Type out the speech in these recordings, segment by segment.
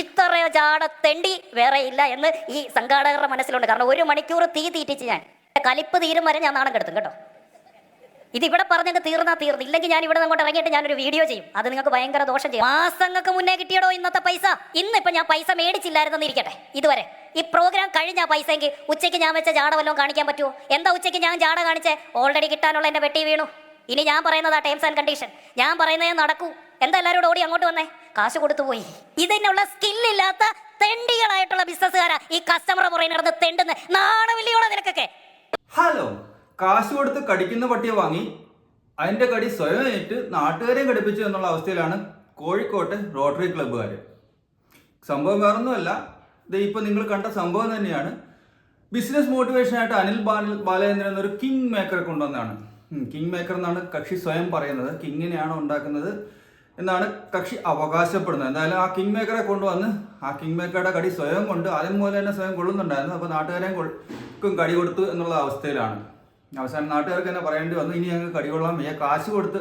ഇത്രയോ ചാടത്തെണ്ടി വേറെ ഇല്ല എന്ന് ഈ സംഘാടകരുടെ മനസ്സിലുണ്ട്. കാരണം ഒരു മണിക്കൂർ തീ തീറ്റിച്ച് ഞാൻ. കലിപ്പ് തീരും വരെ ഞാൻ നാണം കെടുത്തും കേട്ടോ. ഇതിവിടെ പറഞ്ഞങ്ങ് തീർന്നാ തീർന്നു. ഇല്ലെങ്കിൽ ഞാൻ ഇവിടെ അങ്ങോട്ട് ഇറങ്ങിയിട്ട് ഞാനൊരു വീഡിയോ ചെയ്യും. അത് നിങ്ങൾക്ക് ഭയങ്കര ദോഷം ചെയ്യും. മാസങ്ങൾക്ക് മുന്നേ കിട്ടിയടോ ഇന്നത്തെ പൈസ? ഇന്ന് ഇപ്പൊ ഞാൻ പൈസ മേടിച്ചില്ലായിരുന്നെന്ന് ഇരിക്കട്ടെ. ഇതുവരെ. ഈ പ്രോഗ്രാം കഴിഞ്ഞ പൈസ എങ്കിൽ ഉച്ചയ്ക്ക് ഞാൻ വെച്ച ജാട വല്ലതും കാണിക്കാൻ പറ്റുമോ എന്താ ഉച്ചയ്ക്ക് ഞാൻ ജാട കാണിച്ചേ? ഓൾറെഡി കിട്ടാനുള്ള എന്റെ വെട്ടി വീണു. ഇനി ഞാൻ പറയുന്നതാ ടേംസ് ആൻഡ് കണ്ടീഷൻ ഞാൻ പറയുന്നതേ നടക്കൂ. എന്താ എല്ലാവരും ഓടി അങ്ങോട്ട് വന്നേ? കാശ് കൊടുത്തു പോയി. ഇതിനുള്ള സ്കില്ലില്ലാത്ത തെണ്ടികളായിട്ടുള്ള ബിസിനസ്സുകാരാ ഈ കസ്റ്റമറെ പുറകെ നടന്ന് തെണ്ടുന്ന. നാണമില്ലയോടെ നിനക്കൊക്കെ? ഹലോ കാശ് കൊടുത്ത് കടിക്കുന്ന പട്ടിയെ വാങ്ങി. അതിന്റെ കടി സ്വയം ഏറ്റ് നാട്ടുകാരെയും കടിപ്പിച്ചു എന്നുള്ള അവസ്ഥയിലാണ് കോഴിക്കോട്ടെ റോട്ടറി ക്ലബ്ബുകാർ സംഭവം വേറൊന്നുമല്ല. ഇത് ഇപ്പൊ നിങ്ങൾ കണ്ട സംഭവം തന്നെയാണ്. ബിസിനസ് മോട്ടിവേഷൻ മോട്ടിവേഷനായിട്ട് അനിൽ ബാല ബാലചന്ദ്രൻ എന്നൊരു കിങ് മേക്കറെ കൊണ്ടുവന്നാണ് കിങ് മേക്കർ എന്നാണ് കക്ഷി സ്വയം പറയുന്നത്. കിങ്ങിനെയാണ് ഉണ്ടാക്കുന്നത്. എന്നാണ് കക്ഷി അവകാശപ്പെടുന്നത്. എന്തായാലും ആ കിങ് മേക്കറെ കൊണ്ടുവന്ന് ആ കിങ് മേക്കറുടെ കടി സ്വയം കൊണ്ട് ആദ്യം മുതൽ തന്നെ സ്വയം കൊള്ളുന്നുണ്ടായിരുന്നു. അപ്പോൾ നാട്ടുകാരെയും കടി കൊടുത്തു എന്നുള്ള അവസ്ഥയിലാണ്. അവസാനം നാട്ടുകാർക്ക് തന്നെ പറയേണ്ടി വന്നു ഇനി ഞങ്ങൾക്ക് കടി കൊള്ളാം വയ്യ. കാശ് കൊടുത്ത്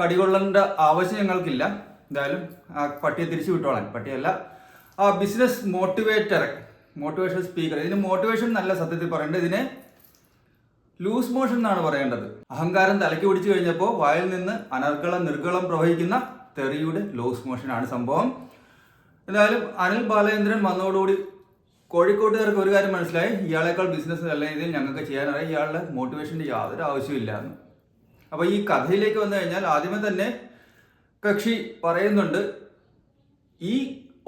കടി കൊള്ളേണ്ട ആവശ്യം ഞങ്ങൾക്കില്ല. എന്തായാലും ആ പട്ടിയെ തിരിച്ചു വിട്ടോളാൻ. പട്ടിയല്ല ആ ബിസിനസ് മോട്ടിവേറ്റർ മോട്ടിവേഷൻ സ്പീക്കർ ഇതിന് മോട്ടിവേഷൻ നല്ല സത്യത്തിൽ പറയേണ്ടത്. ഇതിനെ ലൂസ് മോഷൻ എന്നാണ് പറയേണ്ടത്. അഹങ്കാരം തലയ്ക്ക് പിടിച്ചു കഴിഞ്ഞപ്പോൾ വായിൽ നിന്ന് അനർഗളം നിർഗളം പ്രവഹിക്കുന്ന തെറിയുടെ ലൂസ് മോഷനാണ് സംഭവം. എന്തായാലും അനിൽ ബാലചന്ദ്രൻ വന്നതോടുകൂടി കോഴിക്കോട്ടുകാർക്ക് ഒരു കാര്യം മനസ്സിലായി. ഇയാളെക്കാൾ ബിസിനസ് നല്ല രീതിയിൽ ഞങ്ങൾക്ക് ചെയ്യാനറിയാം ഇയാളുടെ മോട്ടിവേഷന്റെ യാതൊരു ആവശ്യമില്ല എന്ന്. അപ്പോൾ ഈ കഥയിലേക്ക് വന്നു കഴിഞ്ഞാൽ ആദ്യമേ തന്നെ കക്ഷി പറയുന്നുണ്ട് ഈ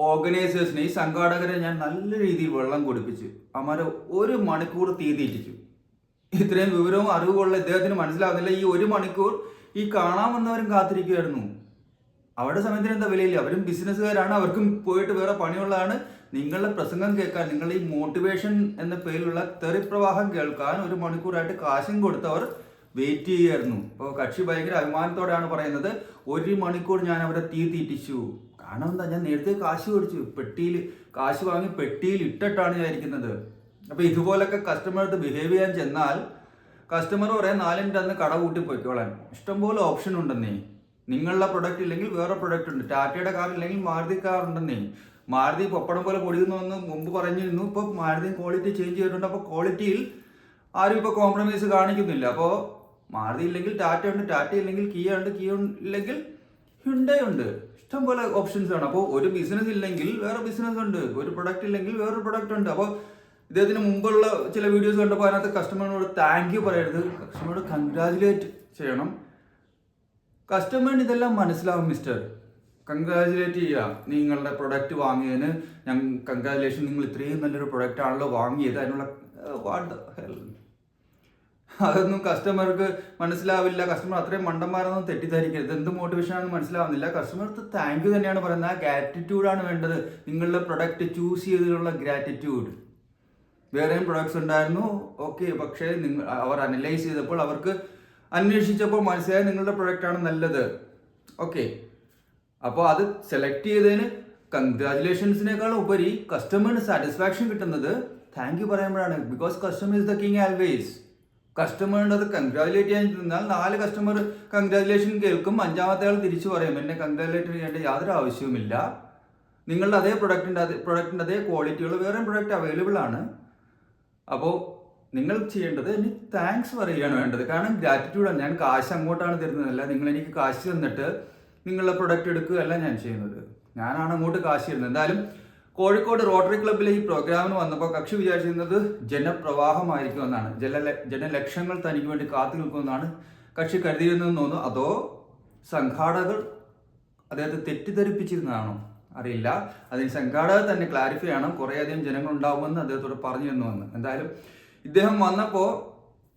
ഓർഗനൈസേഴ്സിനെ ഈ സംഘാടകരെ ഞാൻ നല്ല രീതിയിൽ വെള്ളം കുടിപ്പിച്ച് അമാരെ ഒരു മണിക്കൂർ തീ തീറ്റിച്ചു. ഇത്രയും വിവരവും അറിവുമുള്ള ഇദ്ദേഹത്തിന് മനസ്സിലാവുന്നില്ല. ഈ ഒരു മണിക്കൂർ ഈ കാണാൻ വന്നവരും കാത്തിരിക്കുമായിരുന്നു അവരുടെ സമയത്തിന് എന്താ വിലയില്ല. അവരും ബിസിനസ്സുകാരാണ്. അവർക്കും പോയിട്ട് വേറെ പണിയുള്ളതാണ്. നിങ്ങളുടെ പ്രസംഗം കേൾക്കാൻ നിങ്ങളുടെ ഈ മോട്ടിവേഷൻ എന്ന പേരിലുള്ള തെറിപ്രവാഹം കേൾക്കാൻ ഒരു മണിക്കൂറായിട്ട് കാശും കൊടുത്തവർ വെയിറ്റ് ചെയ്യുമായിരുന്നു അപ്പോൾ കക്ഷി ഭയങ്കര അഭിമാനത്തോടെയാണ് പറയുന്നത്. ഒരു മണിക്കൂർ ഞാൻ അവരെ തീ തീറ്റിച്ചു. കാരണം എന്താ? ഞാൻ നേരത്തെ കാശ് മേടിച്ചു. പെട്ടിയിൽ കാശ് വാങ്ങി പെട്ടിയിൽ ഇട്ടിട്ടാണ് ഞാൻ ഇരിക്കുന്നത്. അപ്പോൾ ഇതുപോലൊക്കെ കസ്റ്റമർക്ക് ബിഹേവ് ചെയ്യാൻ ചെന്നാൽ കസ്റ്റമർ പറയാൻ നാലിന്റെ അന്ന് കട കൂട്ടി പോയിക്കോളാൻ. ഇഷ്ടംപോലെ ഓപ്ഷൻ ഉണ്ടെന്നേ. നിങ്ങളുടെ പ്രൊഡക്റ്റ് ഇല്ലെങ്കിൽ വേറെ പ്രൊഡക്റ്റ് ഉണ്ട്. ടാറ്റയുടെ കാർ ഇല്ലെങ്കിൽ മാരുതി കാർ ഉണ്ടെന്നേ. മാരുതി പപ്പടം പോലെ പൊടിയുന്നു എന്ന് മുമ്പ് പറഞ്ഞിരുന്നു. ഇപ്പോൾ മാരുതി ക്വാളിറ്റി ചേഞ്ച് ചെയ്തിട്ടുണ്ട്. അപ്പോൾ ക്വാളിറ്റിയിൽ ആരും ഇപ്പോൾ കോംപ്രമൈസ് കാണിക്കുന്നില്ല. അപ്പോൾ മാരുതി ഇല്ലെങ്കിൽ ടാറ്റ ഉണ്ട് ടാറ്റ ഇല്ലെങ്കിൽ കിയ ഉണ്ട് കിയ ഇല്ലെങ്കിൽ ഹിണ്ടേ ഉണ്ട്. ഇഷ്ടംപോലെ ഓപ്ഷൻസ് ആണ്. അപ്പോൾ ഒരു ബിസിനസ് ഇല്ലെങ്കിൽ വേറെ ബിസിനസ് ഉണ്ട്. ഒരു പ്രൊഡക്റ്റ് ഇല്ലെങ്കിൽ വേറൊരു പ്രൊഡക്റ്റ് ഉണ്ട്. അപ്പോൾ ഇദ്ദേഹത്തിന് മുമ്പുള്ള ചില വീഡിയോസ് കണ്ടപ്പോൾ അതിനകത്ത് കസ്റ്റമറിനോട് താങ്ക് യു പറയരുത്. കസ്റ്റമറോട് കൺഗ്രാജുലേറ്റ് ചെയ്യണം. കസ്റ്റമറിന് ഇതെല്ലാം മനസ്സിലാവും മിസ്റ്റർ കൺഗ്രാജുലേറ്റ് ചെയ്യുക. നിങ്ങളുടെ പ്രൊഡക്റ്റ് വാങ്ങിയതിന് ഞാൻ കൺഗ്രാജുലേഷൻ നിങ്ങൾ ഇത്രയും നല്ലൊരു പ്രൊഡക്റ്റ് ആണല്ലോ വാങ്ങിയത്. അതിനുള്ള വാട്ട് അതൊന്നും കസ്റ്റമർക്ക് മനസ്സിലാവില്ല. കസ്റ്റമർ അത്രയും മണ്ടന്മാരൊന്നും തെറ്റിദ്ധരിക്കരുത്. എന്ത് മോട്ടിവേഷൻ ആണെന്ന് മനസ്സിലാവുന്നില്ല. കസ്റ്റമർക്ക് താങ്ക് യു തന്നെയാണ് പറയുന്നത്. ആ ഗ്രാറ്റിറ്റ്യൂഡാണ് വേണ്ടത്. നിങ്ങളുടെ പ്രൊഡക്റ്റ് ചൂസ് ചെയ്തതിലുള്ള ഗ്രാറ്റിറ്റ്യൂഡ് വേറെയും പ്രൊഡക്ട്സ് ഉണ്ടായിരുന്നു. ഓക്കെ പക്ഷേ നിങ്ങൾ അവർ അനലൈസ് ചെയ്തപ്പോൾ അവർക്ക് അന്വേഷിച്ചപ്പോൾ മനസ്സിലായി നിങ്ങളുടെ പ്രൊഡക്റ്റാണ് നല്ലത്. ഓക്കെ അപ്പോൾ അത് സെലക്ട് ചെയ്തതിന് കൺഗ്രാജുലേഷൻസിനേക്കാൾ ഉപരി കസ്റ്റമറിന് സാറ്റിസ്ഫാക്ഷൻ കിട്ടുന്നത് താങ്ക് യു പറയുമ്പോഴാണ്. Because customer is the king always കസ്റ്റമറിന്റെ അത് കൺഗ്രാജുലേറ്റ് ചെയ്യാൻ നിന്നാൽ നാല് കസ്റ്റമർ കൺഗ്രാജുലേഷൻ കേൾക്കും. അഞ്ചാമത്തെ ആൾ തിരിച്ചു പറയും എന്നെ കൺഗ്രാജുലേറ്റ് ചെയ്യേണ്ട യാതൊരു ആവശ്യവുമില്ല. നിങ്ങളുടെ അതേ പ്രൊഡക്റ്റിന്റെ അതേ പ്രൊഡക്റ്റിന്റെ അതേ ക്വാളിറ്റികൾ വേറെ പ്രൊഡക്റ്റ് അവൈലബിൾ ആണ്. അപ്പോൾ നിങ്ങൾ ചെയ്യേണ്ടത് എനിക്ക് താങ്ക്സ് പറയുകയാണ് വേണ്ടത്. കാരണം ഗ്രാറ്റിറ്റ്യൂഡാണ് ഞാൻ കാശ് അങ്ങോട്ടാണ് തരുന്നതല്ല നിങ്ങൾ എനിക്ക് കാശ് തന്നിട്ട് നിങ്ങളുടെ പ്രൊഡക്റ്റ് എടുക്കുകയല്ല ഞാൻ ചെയ്യുന്നത്. ഞാനാണ് അങ്ങോട്ട് കാശ് തരുന്നത്. എന്തായാലും കോഴിക്കോട് റോട്ടറി ക്ലബ്ബിലെ ഈ പ്രോഗ്രാമിന് വന്നപ്പോൾ കക്ഷി വിചാരിച്ചിരുന്നത് ജനപ്രവാഹമായിരിക്കുമെന്നാണ് ജന ജനലക്ഷങ്ങൾ തനിക്ക് വേണ്ടി കാത്തു നിൽക്കുമെന്നാണ് കക്ഷി കരുതിയിരുന്നതെന്ന് തോന്നുന്നു. അതോ സംഘാടകർ അദ്ദേഹത്തെ തെറ്റിദ്ധരിപ്പിച്ചിരുന്നതാണോ? അറിയില്ല. അതിന് സംഘാടകർ തന്നെ ക്ലാരിഫൈ ചെയ്യണം. കുറേയധികം ജനങ്ങൾ ഉണ്ടാവുമെന്ന് അദ്ദേഹത്തോട് തന്നു എന്ന് എന്തായാലും ഇദ്ദേഹം വന്നപ്പോൾ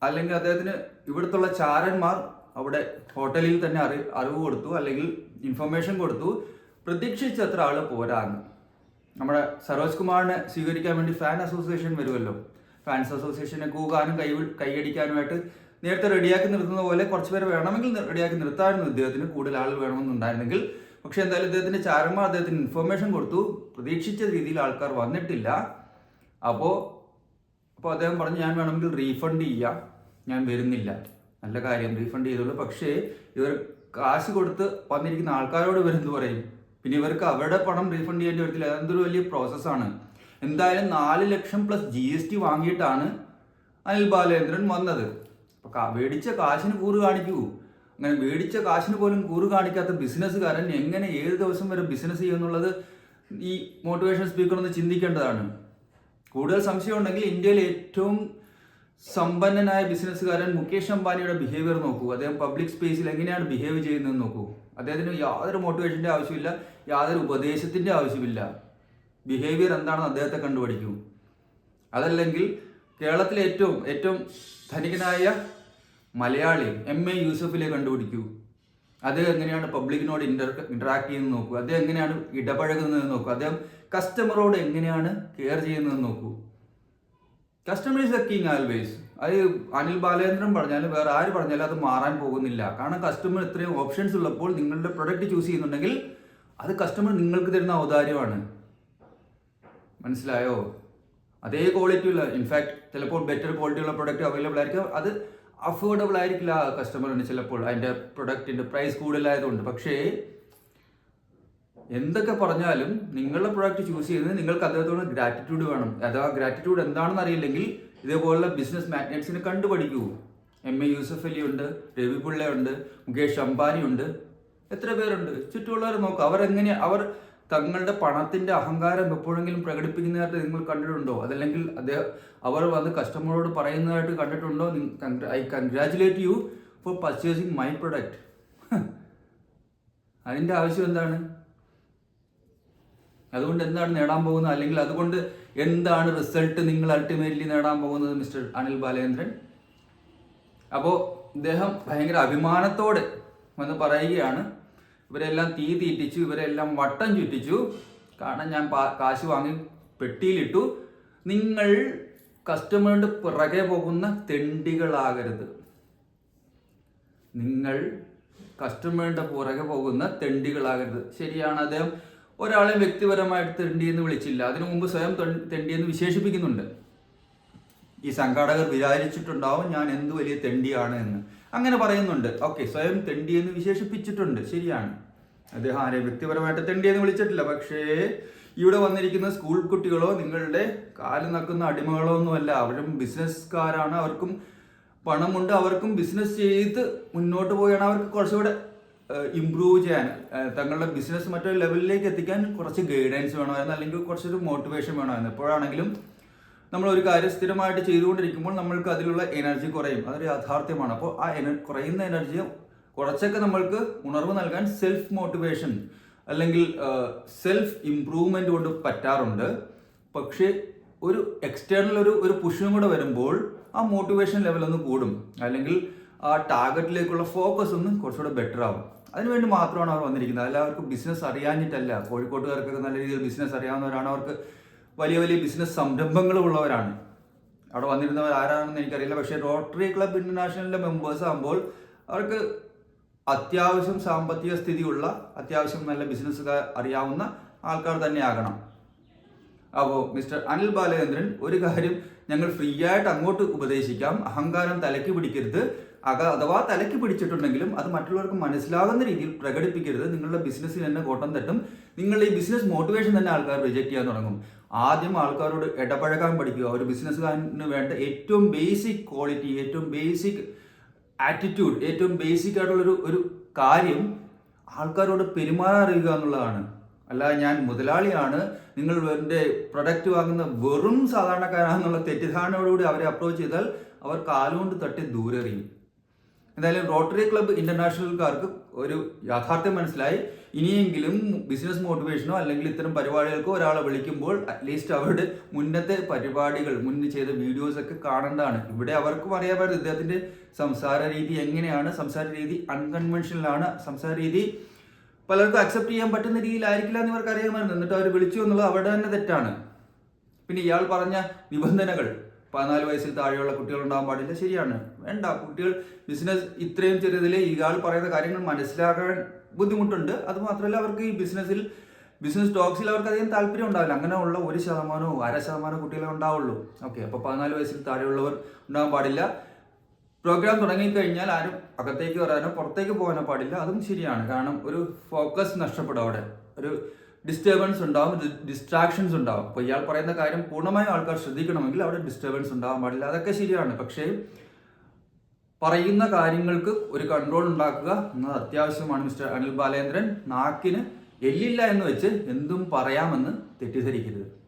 അല്ലെങ്കിൽ അദ്ദേഹത്തിന് ഇവിടുത്തുള്ള ചാരന്മാർ അവിടെ ഹോട്ടലിൽ തന്നെ അറി അറിവ് കൊടുത്തു. അല്ലെങ്കിൽ ഇൻഫർമേഷൻ കൊടുത്തു. പ്രതീക്ഷിച്ചത്ര ആൾ പോരാന്ന്. നമ്മുടെ സരോജ് കുമാറിനെ സ്വീകരിക്കാൻ വേണ്ടി ഫാൻ അസോസിയേഷൻ വരുമല്ലോ. ഫാൻസ് അസോസിയേഷനെ കൂകാനും കൈ കൈയടിക്കാനുമായിട്ട് നേരത്തെ റെഡിയാക്കി നിർത്തുന്ന പോലെ കുറച്ച് പേര് വേണമെങ്കിൽ റെഡിയാക്കി നിർത്താമായിരുന്നു. ഇദ്ദേഹത്തിന് കൂടുതൽ ആളുകൾ വേണമെന്നുണ്ടായിരുന്നെങ്കിൽ പക്ഷെ എന്തായാലും ഇദ്ദേഹത്തിന്റെ ചാരന്മാർ അദ്ദേഹത്തിന് ഇൻഫർമേഷൻ കൊടുത്തു. പ്രതീക്ഷിച്ച രീതിയിൽ ആൾക്കാർ വന്നിട്ടില്ല. അപ്പോൾ അപ്പോൾ അദ്ദേഹം പറഞ്ഞു ഞാൻ വേണമെങ്കിൽ റീഫണ്ട് ചെയ്യാം. ഞാൻ വരുന്നില്ല. നല്ല കാര്യം റീഫണ്ട് ചെയ്തോളൂ. പക്ഷേ ഇവർ കാശ് കൊടുത്ത് വന്നിരിക്കുന്ന ആൾക്കാരോട് ഇവരെന്ത് പറയും? പിന്നെ ഇവർക്ക് അവരുടെ പണം റീഫണ്ട് ചെയ്യേണ്ടി വരത്തില്ല. അതെന്തൊരു വലിയ പ്രോസസ്സാണ് എന്തായാലും നാല് lakh plus G S T വാങ്ങിയിട്ടാണ് Anil Balendran വന്നത്. അപ്പൊ കാ- മേടിച്ച കാശിന് കൂറ് കാണിക്കൂ. അങ്ങനെ മേടിച്ച കാശിന് പോലും കൂറ് കാണിക്കാത്ത ബിസിനസ്സുകാരൻ എങ്ങനെ ഏത് ദിവസം വരെ ബിസിനസ് ചെയ്യുമെന്നുള്ളത് ഈ മോട്ടിവേഷൻ സ്പീക്കർ ഒന്ന് ചിന്തിക്കേണ്ടതാണ്. കൂടുതൽ സംശയം ഉണ്ടെങ്കിൽ ഇന്ത്യയിലെ ഏറ്റവും സമ്പന്നനായ ബിസിനസ്സുകാരൻ മുകേഷ് അംബാനിയുടെ ബിഹേവിയർ നോക്കൂ. അദ്ദേഹം പബ്ലിക് സ്പേസിൽ എങ്ങനെയാണ് ബിഹേവ് ചെയ്യുന്നതെന്ന് നോക്കൂ. അദ്ദേഹത്തിന് യാതൊരു മോട്ടിവേഷന്റെ ആവശ്യമില്ല യാതൊരു ഉപദേശത്തിന്റെ ആവശ്യമില്ല. ബിഹേവിയർ എന്താണെന്ന് അദ്ദേഹത്തെ കണ്ടുപഠിക്കൂ. അതല്ലെങ്കിൽ കേരളത്തിലെ ഏറ്റവും ഏറ്റവും ധനികനായ മലയാളി എം എ യൂസഫിലെ കണ്ടുപിടിക്കൂ. അദ്ദേഹം എങ്ങനെയാണ് പബ്ലിക്കിനോട് ഇന്റർ ഇന്ററാക്ട് ചെയ്യുന്നത് നോക്കൂ. അദ്ദേഹം എങ്ങനെയാണ് ഇടപഴകുന്നത് നോക്കൂ. അദ്ദേഹം കസ്റ്റമറോട് എങ്ങനെയാണ് കെയർ ചെയ്യുന്നത് നോക്കൂ. കസ്റ്റമർ എ കിങ് ആൽവേസ് അത് അനിൽ ബാലേന്ദ്രൻ പറഞ്ഞാലും വേറെ ആര് പറഞ്ഞാലും അത് മാറാൻ പോകുന്നില്ല. കാരണം കസ്റ്റമർ ഇത്രയും ഓപ്ഷൻസ് ഉള്ളപ്പോൾ നിങ്ങളുടെ പ്രൊഡക്റ്റ് ചൂസ് ചെയ്യുന്നുണ്ടെങ്കിൽ അത് കസ്റ്റമർ നിങ്ങൾക്ക് തരുന്ന ഔദാര്യമാണ്. മനസ്സിലായോ? അതേ ക്വാളിറ്റി ഉള്ള ഇൻഫാക്ട് ചിലപ്പോൾ ബെറ്റർ ക്വാളിറ്റി ഉള്ള പ്രൊഡക്റ്റ് അവൈലബിൾ ആയിരിക്കും. അത് അഫോർഡബിൾ ആയിരിക്കില്ല കസ്റ്റമറിന് ചിലപ്പോൾ. അതിന്റെ പ്രൊഡക്റ്റിന്റെ പ്രൈസ് കൂടുതലായതുകൊണ്ട്. പക്ഷേ എന്തൊക്കെ പറഞ്ഞാലും നിങ്ങളുടെ പ്രൊഡക്റ്റ് ചൂസ് ചെയ്യുന്നത് നിങ്ങൾക്ക് അദ്ദേഹത്തോട് ഗ്രാറ്റിറ്റ്യൂഡ് വേണം. അഥവാ ഗ്രാറ്റിറ്റ്യൂഡ് എന്താണെന്ന് അറിയില്ലെങ്കിൽ ഇതേപോലുള്ള ബിസിനസ് മാഗ്നറ്റ്സിനെ കണ്ടുപഠിക്കൂ. എം എ യൂസഫ് അലി ഉണ്ട് രവി പിള്ളയുണ്ട് മുകേഷ് അംബാനി ഉണ്ട് എത്ര പേരുണ്ട്? ചുറ്റുമുള്ളവർ നോക്കുക അവരെങ്ങനെ അവർ തങ്ങളുടെ പണത്തിന്റെ അഹങ്കാരം എപ്പോഴെങ്കിലും പ്രകടിപ്പിക്കുന്നതായിട്ട് നിങ്ങൾ കണ്ടിട്ടുണ്ടോ? അതല്ലെങ്കിൽ അത് അവർ വന്ന് കസ്റ്റമറോട് പറയുന്നതായിട്ട് കണ്ടിട്ടുണ്ടോ? I congratulate you for purchasing my product അതിന്റെ ആവശ്യം എന്താണ്? അതുകൊണ്ട് എന്താണ് നേടാൻ പോകുന്നത്? അല്ലെങ്കിൽ അതുകൊണ്ട് എന്താണ് റിസൾട്ട് നിങ്ങൾ അൾട്ടിമേറ്റ്ലി നേടാൻ പോകുന്നത് മിസ്റ്റർ അനിൽ ബാലേന്ദ്രൻ? അപ്പോൾ ഇദ്ദേഹം ഭയങ്കര അഭിമാനത്തോടെ വന്ന് പറയുകയാണ്. ഇവരെല്ലാം തീ തീറ്റിച്ചു ഇവരെല്ലാം വട്ടം ചുറ്റിച്ചു. കാരണം ഞാൻ കാശ് വാങ്ങി പെട്ടിയിലിട്ടു. നിങ്ങൾ കസ്റ്റമറുടെ പിറകെ പോകുന്ന തെണ്ടികളാകരുത്. നിങ്ങൾ കസ്റ്റമറിന്റെ പുറകെ പോകുന്ന തെണ്ടികളാകരുത്. ശരിയാണ് അദ്ദേഹം. ഒരാളെ വ്യക്തിപരമായിട്ട് തെണ്ടി എന്ന് വിളിച്ചില്ല. അതിനു മുമ്പ് സ്വയം തെണ്ടി എന്ന് വിശേഷിപ്പിക്കുന്നുണ്ട്. ഈ സംഘാടകർ വിചാരിച്ചിട്ടുണ്ടാവും ഞാൻ എന്ത് വലിയ തെണ്ടിയാണ് എന്ന്. അങ്ങനെ പറയുന്നുണ്ട്. ഓക്കെ സ്വയം തെണ്ടി എന്ന് വിശേഷിപ്പിച്ചിട്ടുണ്ട്. ശരിയാണ്. അദ്ദേഹം ആരെ വ്യക്തിപരമായിട്ട് തെണ്ടി എന്ന് വിളിച്ചിട്ടില്ല. പക്ഷേ ഇവിടെ വന്നിരിക്കുന്ന സ്കൂൾ കുട്ടികളോ നിങ്ങളുടെ കാൽ നക്കുന്ന അടിമകളോ ഒന്നുമല്ല. അവരും ബിസിനസ്സുകാരാണ് അവർക്കും പണമുണ്ട്. അവർക്കും ബിസിനസ് ചെയ്ത് മുന്നോട്ട് പോയാണ് അവർക്ക് കുറച്ചുകൂടെ ഇമ്പ്രൂവ് ചെയ്യാൻ. തങ്ങളുടെ ബിസിനസ് മറ്റൊരു ലെവലിലേക്ക് എത്തിക്കാൻ കുറച്ച് ഗൈഡൻസ് വേണമായിരുന്നു. അല്ലെങ്കിൽ കുറച്ചൊരു മോട്ടിവേഷൻ വേണമായിരുന്നു. എപ്പോഴാണെങ്കിലും നമ്മൾ ഒരു കാര്യം സ്ഥിരമായിട്ട് ചെയ്തുകൊണ്ടിരിക്കുമ്പോൾ നമ്മൾക്ക് അതിലുള്ള എനർജി കുറയും. അതൊരു യാഥാർത്ഥ്യമാണ്. അപ്പോൾ ആ എന കുറയുന്ന എനർജി കുറച്ചൊക്കെ നമ്മൾക്ക് ഉണർവ് നൽകാൻ സെൽഫ് മോട്ടിവേഷൻ അല്ലെങ്കിൽ സെൽഫ് ഇംപ്രൂവ്മെന്റ് കൊണ്ട് പറ്റാറുണ്ട്. പക്ഷേ ഒരു എക്സ്റ്റേണൽ ഒരു ഒരു പുഷും കൂടെ വരുമ്പോൾ ആ മോട്ടിവേഷൻ ലെവൽ ഒന്ന് കൂടും. അല്ലെങ്കിൽ ആ ടാർഗറ്റിലേക്കുള്ള ഫോക്കസ് ഒന്ന് കുറച്ചുകൂടെ ബെറ്റർ ആവും. അതിനുവേണ്ടി മാത്രമാണ് അവർ വന്നിരിക്കുന്നത്. അല്ല അവർക്ക് ബിസിനസ് അറിയാഞ്ഞിട്ടല്ല. കോഴിക്കോട്ടുകാർക്കൊക്കെ നല്ല രീതിയിൽ ബിസിനസ് അറിയാവുന്നവരാണ്. അവർക്ക് വലിയ വലിയ ബിസിനസ് സംരംഭങ്ങൾ ഉള്ളവരാണ് അവിടെ വന്നിരുന്നവർ ആരാണെന്ന് എനിക്കറിയില്ല. പക്ഷേ റോട്ടറി ക്ലബ് ഇന്റർനാഷണലിന്റെ മെമ്പേഴ്സ് ആകുമ്പോൾ അവർക്ക് അത്യാവശ്യം സാമ്പത്തിക സ്ഥിതിയുള്ള അത്യാവശ്യം നല്ല ബിസിനസ് അറിയാവുന്ന ആൾക്കാർ തന്നെ ആകണം അപ്പോൾ മിസ്റ്റർ അനിൽ ബാലചന്ദ്രൻ ഒരു കാര്യം ഞങ്ങൾ ഫ്രീ ആയിട്ട് അങ്ങോട്ട് ഉപദേശിക്കാം. അഹങ്കാരം തലയ്ക്ക് പിടിക്കരുത്. അക അഥവാ തലയ്ക്ക് പിടിച്ചിട്ടുണ്ടെങ്കിലും അത് മറ്റുള്ളവർക്ക് മനസ്സിലാകുന്ന രീതിയിൽ പ്രകടിപ്പിക്കരുത്. നിങ്ങളുടെ ബിസിനസ്സിൽ തന്നെ കോട്ടം തട്ടും. നിങ്ങളുടെ ഈ ബിസിനസ് മോട്ടിവേഷൻ തന്നെ ആൾക്കാർ റിജക്റ്റ് ചെയ്യാൻ തുടങ്ങും. ആദ്യം ആൾക്കാരോട് ഇടപഴകാൻ പഠിക്കുക. ഒരു ബിസിനസ്സുകാരന് വേണ്ട ഏറ്റവും ബേസിക് ക്വാളിറ്റി ഏറ്റവും ബേസിക് ആറ്റിറ്റ്യൂഡ് ഏറ്റവും ബേസിക് ആയിട്ടുള്ള ഒരു കാര്യം ആൾക്കാരോട് പെരുമാറാൻ അറിയുക എന്നുള്ളതാണ്. അല്ല ഞാൻ മുതലാളിയാണ്. നിങ്ങൾ എന്റെ പ്രൊഡക്റ്റ് വാങ്ങുന്ന വെറും സാധാരണക്കാരാണെന്നുള്ള തെറ്റിദ്ധാരണയോടുകൂടി അവരെ അപ്രോച്ച് ചെയ്താൽ അവർ കാലുകൊണ്ട് തട്ടി ദൂരെ എറിയും എന്തായാലും റോട്ടറി ക്ലബ്ബ് ഇന്റർനാഷണൽക്കാർക്ക് ഒരു യാഥാർത്ഥ്യം മനസ്സിലായി. ഇനിയെങ്കിലും ബിസിനസ് മോട്ടിവേഷനോ അല്ലെങ്കിൽ ഇത്തരം പരിപാടികൾക്കോ ഒരാളെ വിളിക്കുമ്പോൾ അറ്റ്ലീസ്റ്റ് അവരുടെ മുന്നത്തെ പരിപാടികൾ മുന്നേ ചെയ്ത വീഡിയോസ് ഒക്കെ കാണേണ്ടതാണ്. ഇവിടെ അവർക്കും അറിയാൻ പറ്റും ഇദ്ദേഹത്തിന്റെ സംസാര രീതി എങ്ങനെയാണ് സംസാര രീതി അൺകൺവെൻഷനൽ ആണ്. സംസാര രീതി പലർക്കും അക്സെപ്റ്റ് ചെയ്യാൻ പറ്റുന്ന രീതിയിലായിരിക്കില്ല എന്ന് ഇവർക്ക് അറിയാമായിരുന്നു. എന്നിട്ട് അവർ വിളിച്ചു എന്നുള്ളത് അവരുടെ തന്നെ തെറ്റാണ്. പിന്നെ ഇയാൾ പറഞ്ഞ നിബന്ധനകൾ. പതിനാല് വയസ്സിൽ താഴെയുള്ള കുട്ടികൾ ഉണ്ടാകാൻ പാടില്ല ശരിയാണ്. വേണ്ട കുട്ടികൾ ബിസിനസ് ഇത്രയും ചെറിയതിൽ ഇയാൾ പറയുന്ന കാര്യങ്ങൾ മനസ്സിലാക്കാൻ ബുദ്ധിമുട്ടുണ്ട്. അത് മാത്രമല്ല അവർക്ക് ഈ ബിസിനസ്സിൽ ബിസിനസ് ടോക്സിൽ അവർക്ക് അധികം താല്പര്യം ഉണ്ടാവില്ല. അങ്ങനെ ഉള്ള ഒരു ശതമാനമോ അര ശതമാനമോ കുട്ടികളെ ഉണ്ടാവുള്ളൂ. ഓക്കെ അപ്പോൾ പതിനാല് വയസ്സിൽ താഴെയുള്ളവർ ഉണ്ടാകാൻ പാടില്ല. പ്രോഗ്രാം തുടങ്ങിക്കഴിഞ്ഞാൽ ആരും അകത്തേക്ക് വരാനോ പുറത്തേക്ക് പോകാനോ പാടില്ല. അതും ശരിയാണ്. കാരണം ഒരു ഫോക്കസ് നഷ്ടപ്പെടും അവിടെ. ഒരു ഡിസ്റ്റർബൻസ് ഉണ്ടാവും ഡിസ്ട്രാക്ഷൻസ് ഉണ്ടാവും. അപ്പോൾ ഇയാൾ പറയുന്ന കാര്യം പൂർണമായും ആൾക്കാർ ശ്രദ്ധിക്കണമെങ്കിൽ അവിടെ ഡിസ്റ്റർബൻസ് ഉണ്ടാവാൻ പാടില്ല. അതൊക്കെ ശരിയാണ്. പക്ഷേ പറയുന്ന കാര്യങ്ങൾക്ക് ഒരു കൺട്രോൾ ഉണ്ടാക്കുക എന്നത് അത്യാവശ്യമാണ് മിസ്റ്റർ അനിൽ ബാലേന്ദ്രൻ. നാക്കിന് എല്ലില്ല എന്ന് വെച്ച് എന്തും പറയാമെന്ന് തെറ്റിദ്ധരിക്കരുത്.